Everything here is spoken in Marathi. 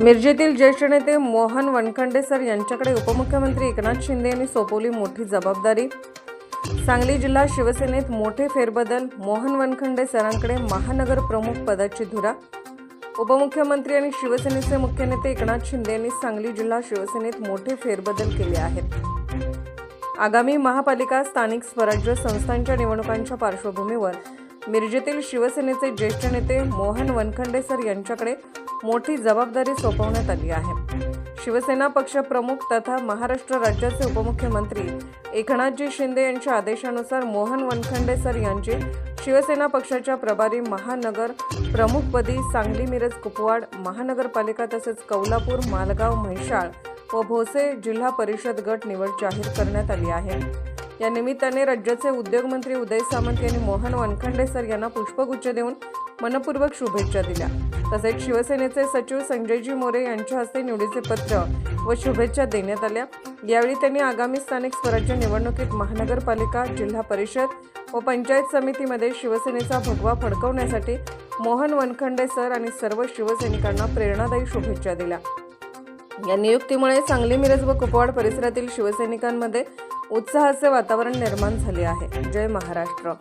मिरजेतील ज्येष्ठ नेते मोहन वनखंडे सर यांच्याकडे उपमुख्यमंत्री एकनाथ शिंदे यांनी सोपवली मोठी जबाबदारी. सांगली जिल्हा शिवसेनेत मोठे फेरबदल मोहन वनखंडे सरांकडे महानगर प्रमुख पदाची धुरा. उपमुख्यमंत्री आणि शिवसेनेचे मुख्य नेते एकनाथ शिंदे यांनी सांगली जिल्हा शिवसेनेत मोठे फेरबदल केले आहेत. आगामी महापालिका स्थानिक स्वराज्य संस्थांच्या निवडणुकांच्या पार्श्वभूमीवर मिरजेतील शिवसेनेचे ज्येष्ठ नेते मोहन वनखंडे सर यांच्याकडे मोठी जबाबदारी सोपवण्यात आली आहे. शिवसेना पक्षप्रमुख तथा महाराष्ट्र राज्याचे उपमुख्यमंत्री एकनाथजी शिंदे यांच्या आदेशानुसार मोहन वनखंडे सर यांची शिवसेना पक्षाच्या प्रभारी महानगर प्रमुखपदी सांगली मिरज कुपवाड महानगरपालिका तसेच कौलापूर मालगाव म्हैसाळ व भोसे जिल्हा परिषद गट निवड जाहीर करण्यात आली आहे. या निमित्ताने राज्याचे उद्योगमंत्री उदय सामंत यांनी मोहन वनखंडे सर यांना पुष्पगुच्छ देऊन मनपूर्वक शुभेच्छा दिल्या. तसेच शिवसेनेचे सचिव संजयजी मोरे यांच्या हस्ते निवडीचे पत्र व शुभेच्छा देण्यात आल्या. यावेळी त्यांनी आगामी स्थानिक स्वराज्य निवडणुकीत महानगरपालिका जिल्हा परिषद व पंचायत समितीमध्ये शिवसेनेचा भगवा फडकवण्यासाठी मोहन वनखंडे सर आणि सर्व शिवसैनिकांना प्रेरणादायी शुभेच्छा दिल्या. या नियुक्तीमुळे सांगली मिरज व कुपवाड परिसरातील शिवसैनिकांमध्ये उत्साहाचे वातावरण निर्माण झाले आहे. जय महाराष्ट्र.